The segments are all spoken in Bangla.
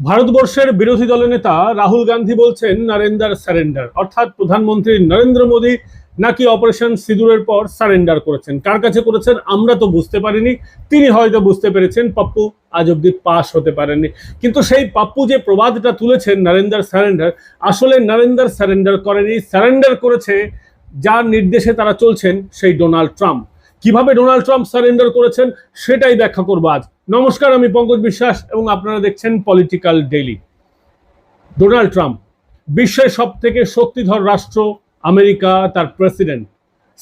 ভারতবর্ষের বিরোধী দলের নেতা রাহুল গান্ধী বলছেন, নারেন্দার সারেন্ডার অর্থাৎ প্রধানমন্ত্রী নরেন্দ্র মোদী নাকি অপারেশন সিঁদুরের পর সারেন্ডার করেছেন। কার কাছে করেছেন, আমরা তো বুঝতে পারিনি। তিনি হয়তো বুঝতে পেরেছেন, পাপ্পু আজ অব্দি পাস হতে পারেননি। কিন্তু সেই পাপ্পু যে প্রবাদটা তুলেছেন, নারেন্দার সারেন্ডার আসলে নারেন্দার সারেন্ডার করেনি সারেন্ডার করেছে। যার নির্দেশে তারা চলছেন সেই ডোনাল্ড ট্রাম্প। কীভাবে ডোনাল্ড ট্রাম্প সারেন্ডার করেছেন সেটাই ব্যাখ্যা করব আজ। নমস্কার, আমি পঙ্কজ বিশ্বাস এবং আপনারা দেখছেন পলিটিক্যাল ডেইলি ডোনাল্ড ট্রাম্প, বিশ্বের সব থেকে শক্তিধর রাষ্ট্র আমেরিকা, তার প্রেসিডেন্ট,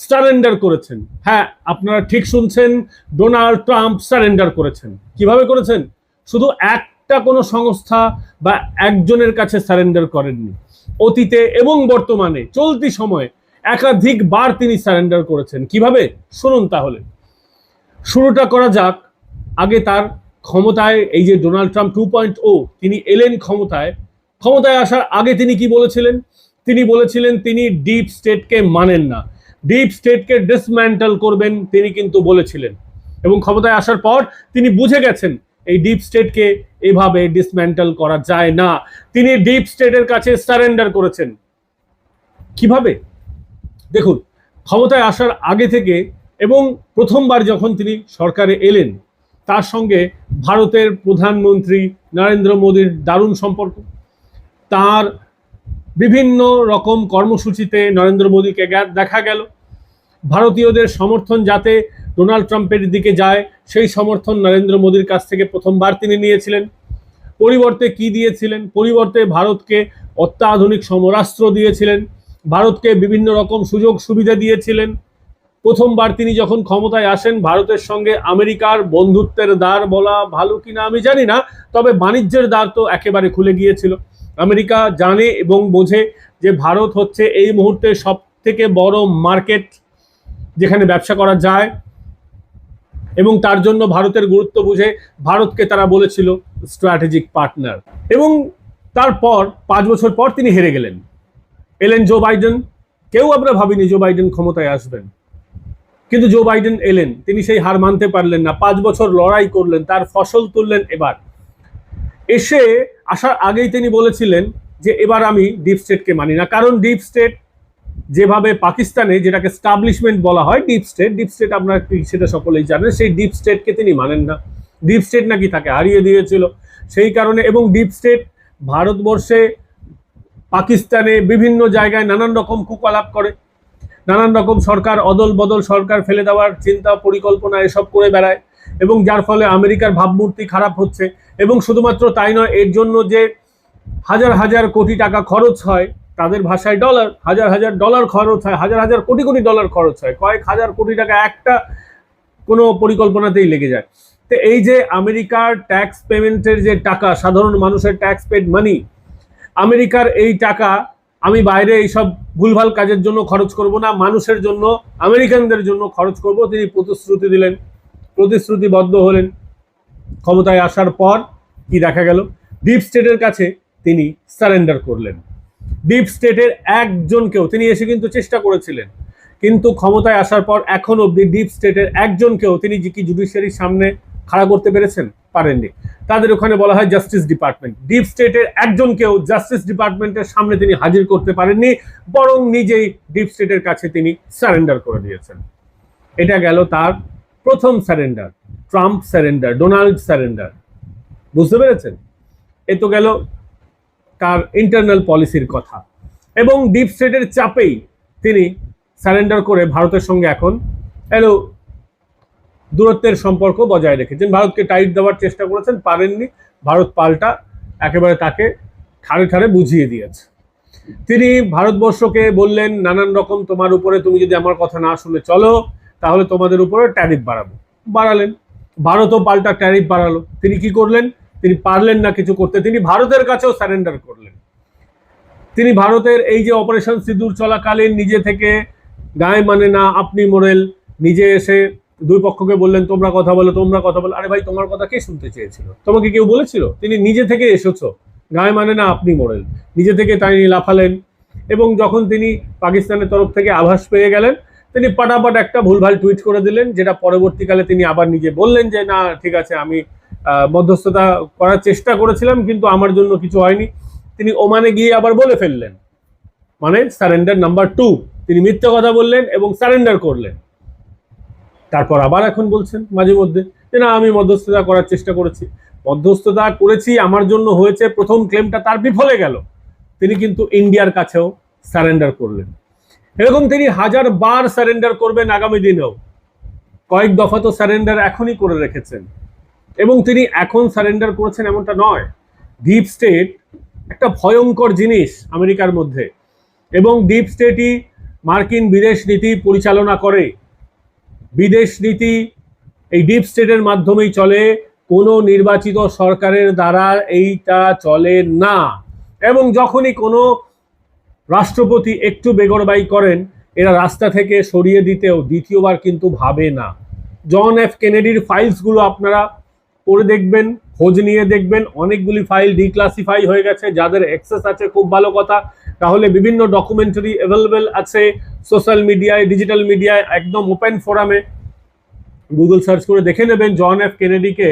সারেন্ডার করেছেন। হ্যাঁ আপনারা ঠিক শুনছেন, ডোনাল্ড ট্রাম্প সারেন্ডার করেছেন। কীভাবে করেছেন? শুধু একটা কোনো সংস্থা বা একজনের কাছে সারেন্ডার করেননি। অতীতে এবং বর্তমানে চলতি সময়ে একাধিকবার তিনি সারেন্ডার করেছেন। কীভাবে? শুনুন তাহলে। শুরুটা করা যাক। আগে তার ক্ষমতায় এই যে Donald Trump two point O তিনি এলেন ক্ষমতায়। ক্ষমতায় আসার আগে তিনি কি বলেছিলেন? তিনি বলেছিলেন তিনি ডিপ স্টেটকে মানেন না। ডিপ স্টেটকে ডিসম্যান্টেল করবেন তিনি কিন্তু বলেছিলেন। এবং ক্ষমতায় আসার পর তিনি বুঝে গেছেন এই ডিপ স্টেটকে এভাবে ডিসম্যান্টেল করা যায় না। তিনি ডিপ স্টেটের কাছে সারেন্ডার করেছেন। কীভাবে? দেখুন, ক্ষমতায় আসার আগে থেকে এবং প্রথমবার যখন তিনি সরকারে এলেন, তার সঙ্গে ভারতের প্রধানমন্ত্রী নরেন্দ্র মোদীর দারুণ সম্পর্ক। তার বিভিন্ন রকম কর্মসূচিতে নরেন্দ্র মোদীকে দেখা গেল। ভারতীয়দের সমর্থন যাতে ডোনাল্ড ট্রাম্পের দিকে যায়, সেই সমর্থন নরেন্দ্র মোদীর কাছ থেকে প্রথমবার তিনি নিয়েছিলেন। পরিবর্তে কি দিয়েছিলেন? পরিবর্তে ভারতকে অত্যাধুনিক সমরাস্ত্র দিয়েছিলেন। ভারতকে বিভিন্ন রকম সুযোগ সুবিধা দিয়েছিলেন। প্রথমবার তিনি যখন ক্ষমতায় আসেন, ভারতের সঙ্গে আমেরিকার বন্ধুত্বের দ্বার বলা ভালো কিনা আমি জানি না, তবে বাণিজ্যের দ্বার তো একেবারে খুলে গিয়েছিল। আমেরিকা জানে এবং বোঝে যে ভারত হচ্ছে এই মুহূর্তে সব থেকে বড় মার্কেট যেখানে ব্যবসা করা যায় এবং তার জন্য ভারতের গুরুত্ব বুঝে ভারতকে তারা বলেছিল স্ট্র্যাটেজিক পার্টনার এবং তারপর পাঁচ বছর পর তিনি হেরে গেলেন। এলেন জো বাইডেন কেউ আমরা ভাবিনি জো বাইডেন ক্ষমতায় আসবেন। কিন্তু জো বাইডেন এলেন। তিনি সেই হার মানতে পারলেন না। পাঁচ বছর লড়াই করলেন, তার ফসল তুললেন এবার। এসে আসার আগেই তিনি বলেছিলেন যে এবার আমি ডিপ স্টেটকে মানি না। কারণ ডিপ স্টেট যেভাবে পাকিস্তানে যেটাকে স্টাবলিশমেন্ট বলা হয় ডিপ স্টেট ডিপ স্টেট কি সেটা সকলেই জানেন, সেই ডিপ স্টেটকে তিনি মানেন না। ডিপ স্টেট নাকি তাকে হারিয়ে দিয়েছিল। সেই কারণে এবং ডিপ স্টেট ভারতবর্ষে পাকিস্তানে বিভিন্ন জায়গায় নানান রকম কুকলাপ করে, নানান রকম সরকার অদল বদল সরকার ফেলে দেওয়ার চিন্তা, পরিকল্পনা এসব করে বেড়ায় এবং যার ফলে আমেরিকার ভাবমূর্তি খারাপ হচ্ছে এবং শুধুমাত্র তাই নয়, এর জন্য যে হাজার হাজার কোটি টাকা খরচ হয়, তাদের ভাষায় ডলার, হাজার হাজার ডলার খরচ হয়, হাজার হাজার কোটি কোটি ডলার খরচ হয়, কয়েক হাজার কোটি টাকা একটা কোনো পরিকল্পনাতেই লেগে যায়। তো এই যে আমেরিকার ট্যাক্স পেমেন্টের যে টাকা, সাধারণ মানুষের ট্যাক্স পেড মানি আমেরিকার এই টাকা আমি বাইরে এইসব ভুলভাল কাজের জন্য খরচ করব না, মানুষের জন্য, আমেরিকানদের জন্য খরচ করব। তিনি প্রতিশ্রুতি দিলেন, প্রতিশ্রুতিবদ্ধ হলেন। ক্ষমতায় আসার পর কি দেখা গেল? ডিপ স্টেটের কাছে তিনি সারেন্ডার করলেন। ডিপ স্টেটের একজনকেও তিনি এসে কিন্তু চেষ্টা করেছিলেন। কিন্তু ক্ষমতায় আসার পর এখন অবধি ডিপ স্টেটের একজনকেও তিনি কি জুডিশিয়ারির সামনে খাড়া করতে পেরেছেন? পারেননি। তাদের ওখানে বলা হয় জাস্টিস ডিপার্টমেন্ট ডিপ স্টেটের একজনকেও জাস্টিস ডিপার্টমেন্টের সামনে তিনি হাজির করতে পারেননি, বরং নিজেই ডিপ স্টেটের কাছে তিনি সারেন্ডার করে দিয়েছেন। এটা গেল তার প্রথম surrender Trump surrender Donald surrender বুঝতে পেরেছেন? এ তো গেল তার ইন্টারনাল পলিসির কথা। এবং ডিপ স্টেটের চাপেই তিনি সারেন্ডার করে ভারতের সঙ্গে এখন এলো দূরত্বের সম্পর্ক বজায় রেখেছেন। ভারতকে টাইট দেওয়ার চেষ্টা করেছেন, পারেননি। ভারত পাল্টা, একেবারে তাকে ঠাড়ে ঠাড়ে বুঝিয়ে দিয়েছে। তিনি ভারতবর্ষকে বললেন, নানান রকম তোমার উপরে তুমি যদি আমার কথা না শুনে চলো, তাহলে তোমাদের উপরে ট্যারিফ বাড়াবো। বাড়ালেন। ভারতও পাল্টা ট্যারিফ বাড়ালো। তিনি কি করলেন? তিনি পারলেন না কিছু করতে। তিনি ভারতের কাছেও সারেন্ডার করলেন। তিনি ভারতের এই যে অপারেশন সিঁদুর চলাকালীন নিজে থেকে গায়ে মানে না, আপনি মোরেল, নিজে এসে দুই পক্ষকে বললেন, তোমরা কথা বলো, তোমরা কথা বলো। আরে ভাই, তোমার কথা কে শুনতে চেয়েছিল? তোমাকে কেউ বলেছিল? তিনি নিজে থেকে এসেছ। গায়ে মানে না, আপনি মরেন। নিজে থেকে তাই লাফালেন এবং যখন তিনি পাকিস্তানের তরফ থেকে আভাস পেয়ে গেলেন, তিনি পাটাপাট একটা ভুলভাল টুইট করে দিলেন, যেটা পরবর্তীকালে তিনি আবার নিজে বললেন যে, না, ঠিক আছে, আমি মধ্যস্থতা করার চেষ্টা করেছিলাম, কিন্তু আমার জন্য কিছু হয়নি। তিনি ওমানে গিয়ে আবার বলে ফেললেন। মানে সারেন্ডার নাম্বার টু। তিনি মিথ্যে কথা বললেন এবং সারেন্ডার করলেন। তারপর আবার এখন বলছেন মাঝে মধ্যে যে, না, আমি মধ্যস্থতা করার চেষ্টা করেছি। মধ্যস্থতা করেছি, আমার জন্য হয়েছে, প্রথম ক্লেমটা তার বিফলে গেল। তিনি কিন্তু ইন্ডিয়ার কাছেও সারেন্ডার করলেন। এরকম তিনি হাজার বার সারেন্ডার করবেন আগামী দিনেও। কয়েক দফা তো সারেন্ডার এখনই করে রেখেছেন। এবং তিনি এখন সারেন্ডার করেছেন এমনটা নয়। ডিপ স্টেট একটা ভয়ঙ্কর জিনিস আমেরিকার মধ্যে। এবং ডিপ স্টেটই মার্কিন বিদেশ নীতি পরিচালনা করে। বিদেশ নীতি এই ডিপ স্টেটের মাধ্যমেই চলে, কোনো নির্বাচিত সরকারের দ্বারা এইটা চলে না। এবং যখনই কোনো রাষ্ট্রপতি একটু বেগরবাই করেন, এরা রাস্তা থেকে সরিয়ে দিতেও দ্বিতীয়বার কিন্তু ভাবে না। জন এফ কেনেডির ফাইলসগুলো আপনারা পড়ে দেখবেন, খোঁজ নিয়ে দেখবেন, অনেকগুলি ফাইল ডিক্লাসিফাই হয়ে গেছে, যাদের অ্যাক্সেস আছে, খুব ভালো কথা। তাহলে বিভিন্ন ডকুমেন্টারি অ্যাভেলেবেল আছে সোশ্যাল মিডিয়ায় ডিজিটাল মিডিয়ায় একদম ওপেন ফোরামে গুগল সার্চ করে দেখে নেবেন জন এফ কেনেডিকে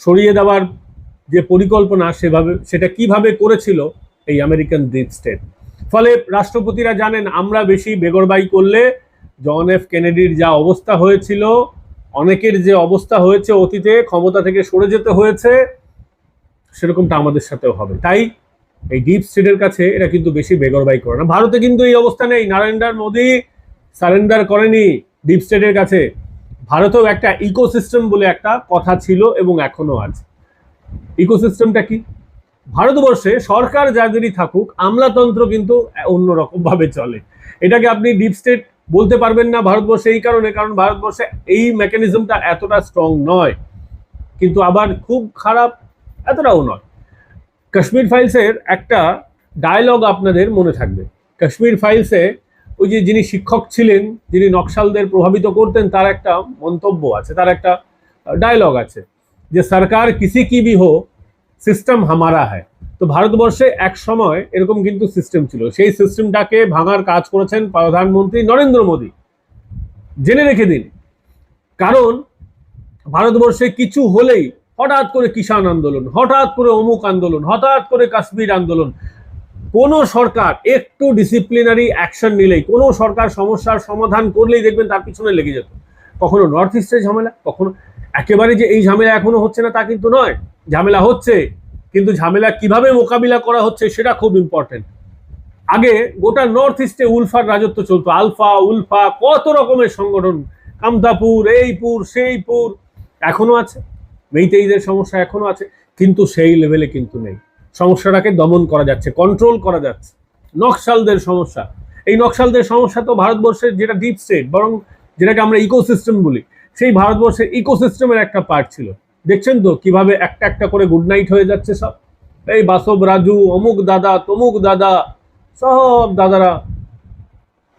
সরিয়ে দেওয়ার যে পরিকল্পনা সেভাবে, সেটা কীভাবে করেছিল এই আমেরিকান ডিপ স্টেট ফলে রাষ্ট্রপতিরা জানেন, আমরা বেশি বেগরবাই করলে জন এফ কেনেডির যা অবস্থা হয়েছিল, অনেকের যে অবস্থা হয়েছে অতীতে, ক্ষমতা থেকে সরে যেতে হয়েছে, সেরকমটা আমাদের সাথেও হবে। তাই এই ডিপ স্টেটের কাছে এরা কিন্তু বেশি বেগরবাই করে না। ভারতে কিন্তু এই অবস্থা নেই। নারায়ণদার মোদী সারেন্ডার করেনি ডিপ স্টেটের কাছে। ভারতেও একটা ইকোসিস্টেম বলে একটা কথা ছিল এবং এখনও আছে। ইকোসিস্টেমটা কি? ভারতবর্ষে সরকার যাদেরই থাকুক, আমলাতন্ত্র কিন্তু অন্যরকমভাবে চলে। এটাকে আপনি ডিপ স্টেট বলতে পারবেন না ভারতবর্ষে এই কারণে, কারণ ভারতবর্ষে এই মেকানিজমটা এতটা স্ট্রং নয়। কিন্তু আবার খুব খারাপ এতটাও নয়। কাশ্মীর ফাইলসের একটা ডায়লগ আপনাদের মনে থাকবে। কাশ্মীর ফাইলসে ওই যে যিনি শিক্ষক ছিলেন, যিনি নকশালদের প্রভাবিত করতেন, তার একটা মন্তব্য আছে, তার একটা ডায়লগ আছে যে, সরকার কিসি কি ভি হো সিস্টেম হামারা হ্যায়। তো ভারতবর্ষে এক সময় এরকম কিন্তু সিস্টেম ছিল। সেই সিস্টেমটাকে ভাঙার কাজ করেছেন প্রধানমন্ত্রী নরেন্দ্র মোদী। জেনে রেখে দিন। কারণ ভারতবর্ষে কিছু হলেই হঠাৎ করে কিষাণ আন্দোলন, হঠাৎ করে অমুক আন্দোলন, হঠাৎ করে কাশ্মীর আন্দোলন। কোন সরকার একটু ডিসিপ্লিনারি অ্যাকশন নিলেই, কোনো সরকার সমস্যার সমাধান করলেই দেখবেন তার পিছনে লেগে যেত। কখনো নর্থ ইস্টের ঝামেলা, কখনো একেবারে যে এই ঝামেলা এখনও হচ্ছে না তা কিন্তু নয়। ঝামেলা হচ্ছে, কিন্তু ঝামেলা কীভাবে মোকাবিলা করা হচ্ছে সেটা খুব ইম্পর্টেন্ট আগে গোটা নর্থ ইস্টে উলফার রাজত্ব চলতো, আলফা, উলফা, কত রকমের সংগঠন, কামতাপুর এইপুর সেইপুর এখনও আছে। মেইতেইদের সমস্যা এখনও আছে, কিন্তু সেই লেভেলে কিন্তু নেই। সমস্যাটাকে দমন করা যাচ্ছে কন্ট্রোল করা যাচ্ছে। নকশালদের সমস্যা। এই নকশালদের সমস্যা তো ভারতবর্ষের যেটা ডিপ স্টেট বরং যেটাকে আমরা ইকোসিস্টেম বলি, সেই ভারতবর্ষের ইকোসিস্টেমের একটা পার্ট ছিল। দেখছেন তো কীভাবে একটা একটা করে গুড নাইট হয়ে যাচ্ছে সব? এই বাসব রাজু, অমুক দাদা, তমুক দাদা, সব দাদারা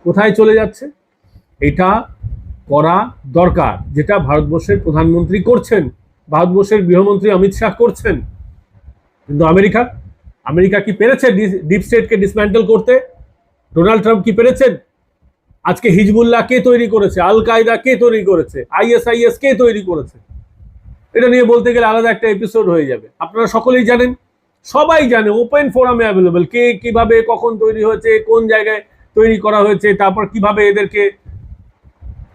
কোথায় চলে যাচ্ছে? এটা করা দরকার, যেটা ভারতবর্ষের প্রধানমন্ত্রী করছেন। ভারতবর্ষের গৃহমন্ত্রী অমিত শাহ করছেন। কিন্তু আমেরিকা আমেরিকা কি পেরেছে ডিপ স্টেটকে ডিসম্যান্টেল করতে? ডোনাল্ড ট্রাম্প কি পেরেছেন? আজকে হিজবুল্লাহ কে তৈরি করেছে? আল কায়দা কে তৈরি করেছে? আইএসআইএস কে তৈরি করেছে? এটা নিয়ে বলতে গেলে আলাদা একটা এপিসোড হয়ে যাবে। আপনারা সকলেই জানেন, সবাই জানে ওপেন ফোরামে অ্যাভেলেবেল কে কীভাবে, কখন তৈরি হয়েছে, কোন জায়গায় তৈরি করা হয়েছে, তারপর কীভাবে এদেরকে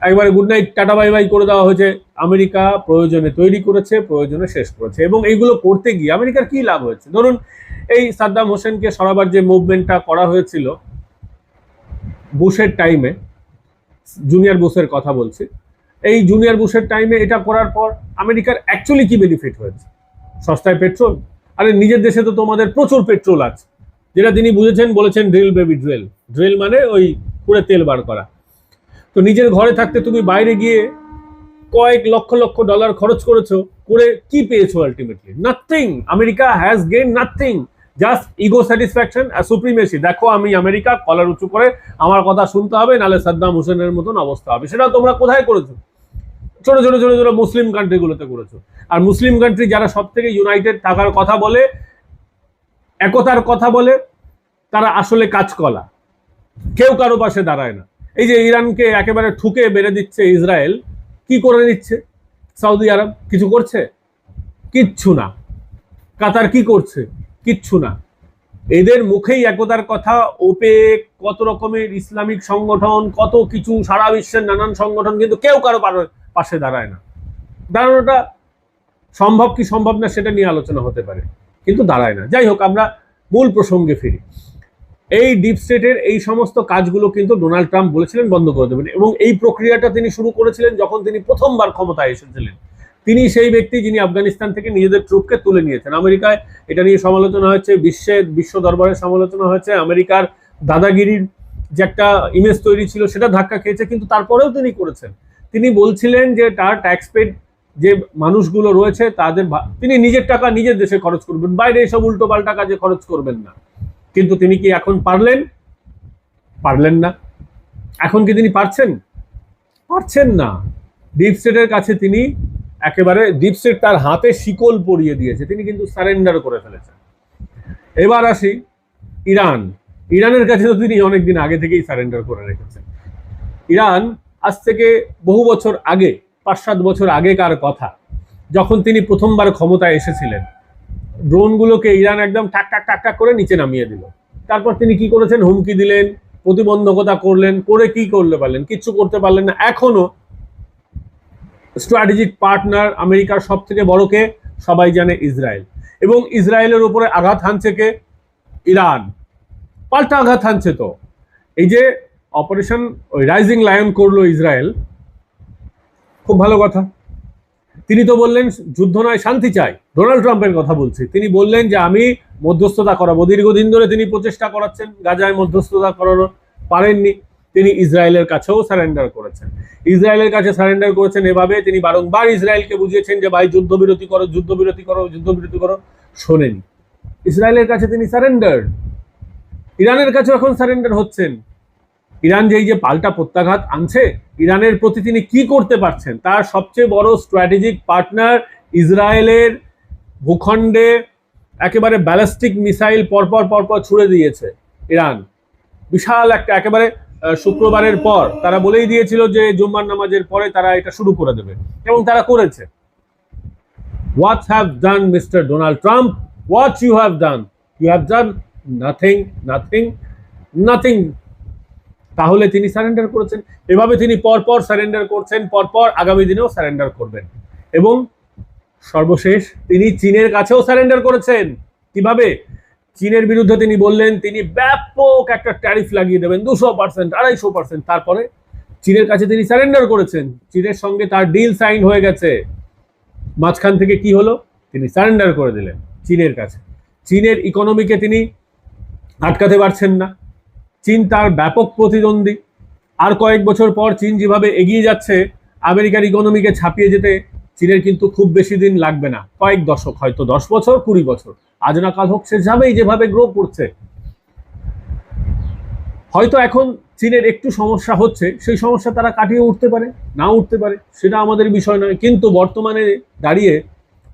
একবারে good night tata bye bye করে দেওয়া হয়েছে। আমেরিকা প্রয়োজনে তৈরি করেছে, প্রয়োজনে শেষ করেছে এবং এইগুলো করতে গিয়ে আমেরিকার কি লাভ হয়েছে? ধরুন, এই সাদ্দাম হোসেনকে সরাবার যে মুভমেন্টটা করা হয়েছিল, বুশের টাইমে জুনিয়র বুশের কথা বলছি, এই জুনিয়র বুশের টাইমে এটা করার পর আমেরিকার অ্যাকচুয়ালি কি বেনিফিট হয়েছে? সস্তায় পেট্রোল আরে, নিজের দেশে তো তোমাদের প্রচুর পেট্রোল আছে। যেটা তিনি বুঝেছেন, বলেছেন ড্রিল বেবি ড্রিল ড্রিল মানে ওই পুরো তেল বার করা। তো নিজের ঘরে থাকতে তুমি বাইরে গিয়ে কয়েক লক্ষ লক্ষ ডলার খরচ করেছ, করে কি পেয়েছ ultimately nothing America has gain nothing just ego satisfaction R supremacy দেখো, আমি আমেরিকা, কলার উঁচু করে আমার কথা শুনতে হবে, নালে সাদ্দাম হোসেনের মতন অবস্থা হবে। সেটা তোমরা কোথায় করেছ? ছোট ছোট ছোট ছোট মুসলিম কান্ট্রিগুলোতে করেছ। আর মুসলিম কান্ট্রি যারা সব থেকে ইউনাইটেড থাকার কথা বলে, একতার কথা বলে, তারা আসলে কাজ কলা কেউ কারও পাশে দাঁড়ায় না। এই যে ইরানকে একেবারে ঠুকে বেড়ে দিচ্ছে ইসরায়েল, কি করে দিচ্ছে সৌদি আরব কিছু করছে? কিচ্ছু না। কাতার কি করছে? কিচ্ছু না। এদের মুখেই একতার কথা, ওপেক, কত রকমের ইসলামিক সংগঠন, কত কিছু, সারা বিশ্বের নানান সংগঠন, কিন্তু কেউ কারও পাশে দাঁড়ায় না। দাঁড়ানোটা সম্ভব কি সম্ভব না, সেটা নিয়ে আলোচনা হতে পারে, কিন্তু দাঁড়ায় না। যাই হোক, আমরা মূল প্রসঙ্গে ফিরি। এই ডিপ স্টেটের এই সমস্ত কাজগুলো কিন্তু ডোনাল্ড ট্রাম্প বলেছিলেন বন্ধ করে দেবেন এবং এই প্রক্রিয়াটা তিনি শুরু করেছিলেন যখন তিনি প্রথমবার ক্ষমতায় এসেছিলেন। তিনি সেই ব্যক্তি যিনি আফগানিস্তান থেকে নিজেদের ট্রুপকে তুলে নিয়েছেন। আমেরিকায় এটা নিয়ে সমালোচনা হয়েছে বিশ্বের বিশ্ব দরবারে সমালোচনা হয়েছে। আমেরিকার দাদাগিরির যে একটা ইমেজ তৈরি ছিল সেটা ধাক্কা খেয়েছে, কিন্তু তারপরেও তিনি করেছেন। তিনি বলছিলেন যে তার ট্যাক্স পেড যে মানুষগুলো রয়েছে, তাদের তিনি নিজের টাকা নিজের দেশে খরচ করবেন। বাইরে এসব উল্টো পাল্টা কাজে খরচ করবেন না। কিন্তু তিনি কি এখন পারলেন? পারলেন না। এখন কি তিনি পারছেন? পারছেন না। ডিপ স্টেটের কাছে তিনি একেবারে ডিপ স্টেট তার হাতে শিকল পরিয়ে দিয়েছে। তিনি কিন্তু সারেন্ডার করে ফেলেছেন। এবার আসি ইরান। ইরানের কাছে তো তিনি অনেকদিন আগে থেকেই সারেন্ডার করে রেখেছেন। ইরান আজ থেকে বহু বছর আগে, পাঁচ সাত বছর আগেকার কথা, যখন তিনি প্রথমবার ক্ষমতায় এসেছিলেন ড্রোনগুলোকে ইরান একদম টাক টাক টাক টাক করে নিচে নামিয়ে দিল। তারপর তিনি কি করেছেন? হুমকি দিলেন, প্রতিবন্ধকতা করলেন, করে কি করলে পারলেন? কিচ্ছু করতে পারলেন না। এখনও স্ট্র্যাটেজিক পার্টনার আমেরিকার সব থেকে বড়কে সবাই জানে ইসরায়েল। এবং ইসরায়েলের উপরে আঘাত হানছে কে? ইরান। পাল্টা আঘাত হানছে তো। এই যে অপারেশন ওই রাইজিং লায়ন করল ইসরায়েল, খুব ভালো কথা। তিনি তো বললেন, যুদ্ধ নয়, শান্তি চাই। ডোনাল্ড ট্রাম্পের কথা বলছি। তিনি বললেন যে, আমি মধ্যস্থতা করাবো। দীর্ঘদিন ধরে তিনি প্রচেষ্টা করাচ্ছেন, গাজায় মধ্যস্থতা করানো পারেননি। তিনি ইসরায়েলের কাছেও সারেন্ডার করেছেন। ইসরায়েলের কাছে সারেন্ডার করেছেন এভাবে তিনি বারংবার ইসরায়েলকে বুঝিয়েছেন যে, ভাই, যুদ্ধবিরতি করো যুদ্ধবিরতি করো যুদ্ধবিরতি করো। শোনেনি। ইসরায়েলের কাছে তিনি সারেন্ডার। ইরানের কাছেও এখন সারেন্ডার হচ্ছেন। ইরান যেই যে পাল্টা প্রত্যাঘাত আনছে, ইরানের প্রতি তিনি কি করতে পারছেন? তার সবচেয়ে বড় স্ট্র্যাটেজিক পার্টনার ইসরায়েলের ভূখণ্ডে একেবারে ব্যালিস্টিক মিসাইল পরপর পরপর ছুড়ে দিয়েছে ইরান। বিশাল একটা একেবারে শুক্রবারের পর তারা বলেই দিয়েছিল যে জুম্মার নামাজের পরে তারা এটা শুরু করে দেবে। এবং তারা করেছে। What have done mister Donald Trump what you have done you have done nothing nothing nothing তাহলে তিনি সারেন্ডার করেছেন। এভাবে তিনি পরপর সারেন্ডার করছেন, পরপর আগামী দিনেও সারেন্ডার করবেন। এবং সর্বশেষ তিনি চীনের কাছেও সারেন্ডার করেছেন। কীভাবে? চীনের বিরুদ্ধে তিনি বললেন, তিনি ব্যাপক একটা ট্যারিফ লাগিয়ে দেবেন, দুশো পার্সেন্ট আড়াইশো পার্সেন্ট তারপরে চীনের কাছে তিনি সারেন্ডার করেছেন। চীনের সঙ্গে তার ডিল সাইন হয়ে গেছে। মাঝখান থেকে কি হলো? তিনি সারেন্ডার করে দিলেন চীনের কাছে। চীনের ইকোনমিকে তিনি আটকাতে পারছেন না। চীন তার ব্যাপক প্রতিদ্বন্দ্বী। আর কয়েক বছর পর চীন যেভাবে এগিয়ে যাচ্ছে, আমেরিকার ইকোনমিকে ছাপিয়ে যেতে চীনের কিন্তু খুব বেশি দিন লাগবে না। কয়েক দশক, হয়তো দশ বছর, কুড়ি বছর। আজ না কাল হোক, সে যাবেই, যেভাবে গ্রো করছে। হয়তো এখন চীনের একটু সমস্যা হচ্ছে, সেই সমস্যা তারা কাটিয়ে উঠতে পারে না উঠতে পারে, সেটা আমাদের বিষয় নয়। কিন্তু বর্তমানে দাঁড়িয়ে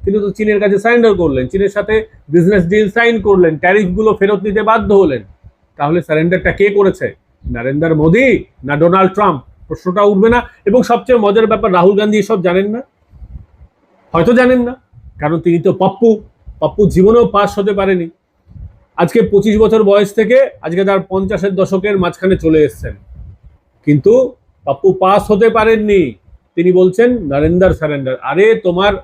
তিনি তো চীনের কাছে সারেন্ডার করলেন, চীনের সাথে বিজনেস ডিল সাইন করলেন ট্যারিফগুলো ফেরত নিতে বাধ্য হলেন। তাহলে সারেন্ডারটা কে করেছে? নরেন্দ্র মোদী না ডোনাল্ড ট্রাম্প? প্রশ্নটা উঠবে না। এবং সবচেয়ে মজার ব্যাপার, রাহুল গান্ধী এসব জানেন না? হয়তো জানেন না। কারণ তিনি তো পাপ্পু। পাপ্পু জীবনেও পাস হতে পারেনি। আজকে পঁচিশ বছর বয়স থেকে আজকে তার পঞ্চাশের দশকের মাঝখানে চলে এসছেন। কিন্তু পাপ্পু পাস হতে পারেননি। তিনি বলছেন, নরেন্দ্র সারেন্ডার আরে, তোমার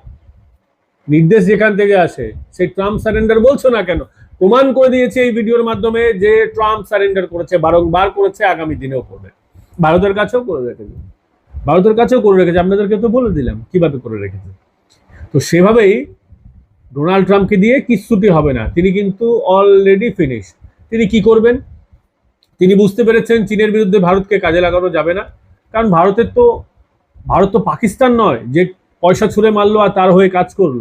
নির্দেশ যেখান থেকে আসে, সেই ট্রাম্প সারেন্ডার বলছো না কেন? প্রমাণ করে দিয়েছে এই ভিডিওর মাধ্যমে যে ট্রাম্প সারেন্ডার করেছে, বারংবার করেছে, আগামী দিনেও করবে। ভারতের কাছেও করে রেখেছে। ভারতের কাছেও করে রেখেছে। আপনাদেরকে তো বলে দিলাম, কীভাবে করে রেখেছে। তো সেভাবেই ডোনাল্ড ট্রাম্পকে দিয়ে কিচ্ছুটি হবে না। তিনি কিন্তু অলরেডি ফিনিশ তিনি কি করবেন? তিনি বুঝতে পেরেছেন চীনের বিরুদ্ধে ভারতকে কাজে লাগানো যাবে না। কারণ ভারতের তো, ভারত তো পাকিস্তান নয়, যে পয়সা ছুঁড়ে মারলো আর তার হয়ে কাজ করল।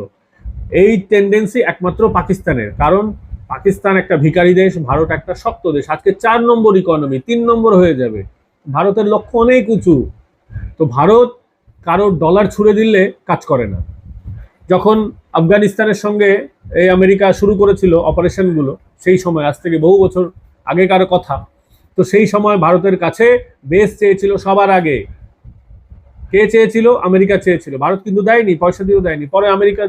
এই টেন্ডেন্সি একমাত্র পাকিস্তানের। কারণ পাকিস্তান একটা ভিখারি দেশ, ভারত একটা শক্ত দেশ। আজকে চার নম্বর ইকোনমি তিন নম্বর হয়ে যাবে। ভারতের লক্ষ্য অনেক উঁচু। তো ভারত কারোর ডলার ছুড়ে দিলে কাজ করে না। যখন আফগানিস্তানের সঙ্গে এই আমেরিকা শুরু করেছিল অপারেশনগুলো সেই সময়, আজ থেকে বহু বছর আগেকার কথা, তো সেই সময় ভারতের কাছে বেস চেয়েছিল সবার আগে। কে চেয়েছিল? আমেরিকা চেয়েছিল। ভারত কিন্তু দেয়নি, পয়সা দিয়েও দেয়নি। পরে আমেরিকা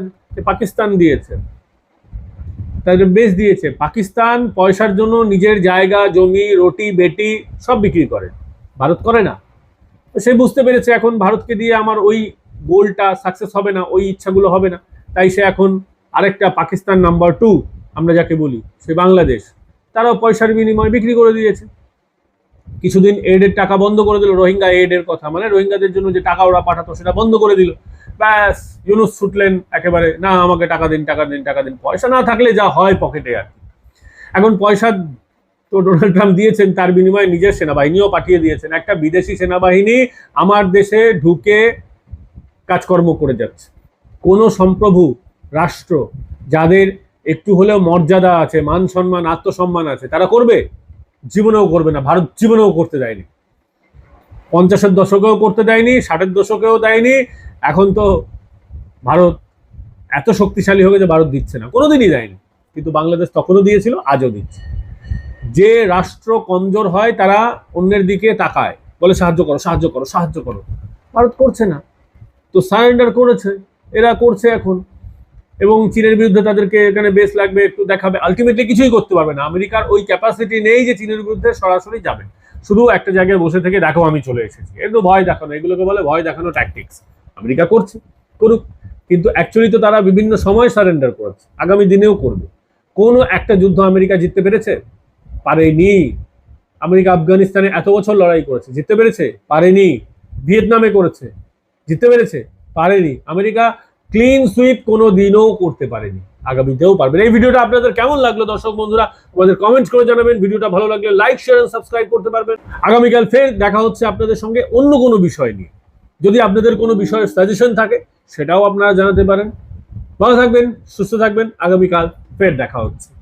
পাকিস্তান দিয়েছে। তাদের বেশ দিয়েছে। পাকিস্তান পয়সার জন্য নিজের জায়গা, জমি, রুটি, বেটি সব বিক্রি করে। ভারত করে না। সে বুঝতে পেরেছে এখন ভারতকে দিয়ে আমার ওই গোলটা সাকসেস হবে না, ওই ইচ্ছাগুলো হবে না। তাই সে এখন আরেকটা পাকিস্তান নাম্বার টু আমরা যাকে বলি, সে বাংলাদেশ। তারাও পয়সার বিনিময়ে বিক্রি করে দিয়েছে। কিছুদিন এডের টাকা বন্ধ করে দিল। রোহিঙ্গা এডের কথা। মানে রোহিঙ্গাদের জন্য যে টাকা ওরা পাঠাতো, সেটা বন্ধ করে দিল। ব্যাস, ইউনুস ছুটলেন একেবারে, না, আমাকে টাকা দিন টাকা দিন টাকা দিন। পয়সা না থাকলে যা হয় পকেটে আর কি। এখন পয়সা তো ডোনাল্ড ট্রাম্প দিয়েছেন, তার বিনিময়ে নিজের সেনাবাহিনীও পাঠিয়ে দিয়েছেন। একটা বিদেশি সেনাবাহিনী আমার দেশে ঢুকে কাজকর্ম করে যাচ্ছে। কোনো সম্প্রভু রাষ্ট্র যাদের একটু হলেও মর্যাদা আছে, মান সম্মান, আত্মসম্মান আছে, তারা করবে? জীবনেও করবে না। ভারত জীবনেও করতে দেয়নি। পঞ্চাশের দশকেও করতে দেয়নি, ষাটের দশকেও দেয়নি এখন তো ভারত এত শক্তিশালী হবে যে ভারত দিচ্ছে না। কোনোদিনই দেয়নি। কিন্তু বাংলাদেশ তখনও দিয়েছিল, আজও দিচ্ছে। যে রাষ্ট্র কমজোর হয়, তারা অন্যের দিকে তাকায়। বলে, সাহায্য করো সাহায্য করো সাহায্য করো। ভারত করছে না। তো সারেন্ডার করেছে। এরা করছে এখন। এবং চীনের বিরুদ্ধে তাদেরকে এখানে বেশ লাগবে, একটু দেখাবে। আলটিমেটলি কিছুই করতে পারবে না। আমেরিকার ওই ক্যাপাসিটি নেই যে চীনের বিরুদ্ধে সরাসরি যাবে। শুধু একটা জায়গায় বসে থেকে, দেখো, আমি চলে এসেছি। এগুলো ভয় দেখানো, এগুলোকে বলে ভয় দেখানো ট্যাকটিক্স আমেরিকা করছে, করুক। কিন্তু অ্যাকচুয়ালি তো তারা বিভিন্ন সময় সারেন্ডার করেছে, আগামী দিনেও করবে। কোনো একটা যুদ্ধ আমেরিকা জিততে পেরেছে? পারেনি। আমেরিকা আফগানিস্তানে এত বছর লড়াই করেছে, জিততে পেরেছে? পারেনি। ভিয়েতনামে করেছে, জিততে পেরেছে? পারেনি। আমেরিকা ক্লিন সুইপ কোনো দিনও করতে পারেনি, আগামীতেও পারবে না। এই ভিডিওটা আপনাদের কেমন লাগল দর্শক বন্ধুরা? আমাদের কমেন্ট করে জানাবেন। ভিডিওটা ভালো লাগলে লাইক শেয়ার সাবস্ক্রাইব করতে পারবেন। আগামীকাল ফের দেখা হচ্ছে আপনাদের সঙ্গে অন্য কোনো বিষয় নিয়ে। যদি আপনাদের কোনো বিষয়ে সাজেশন থাকে, সেটাও আপনারা জানাতে পারেন। ভালো থাকবেন, সুস্থ থাকবেন। আগামীকাল ফের দেখা হচ্ছে।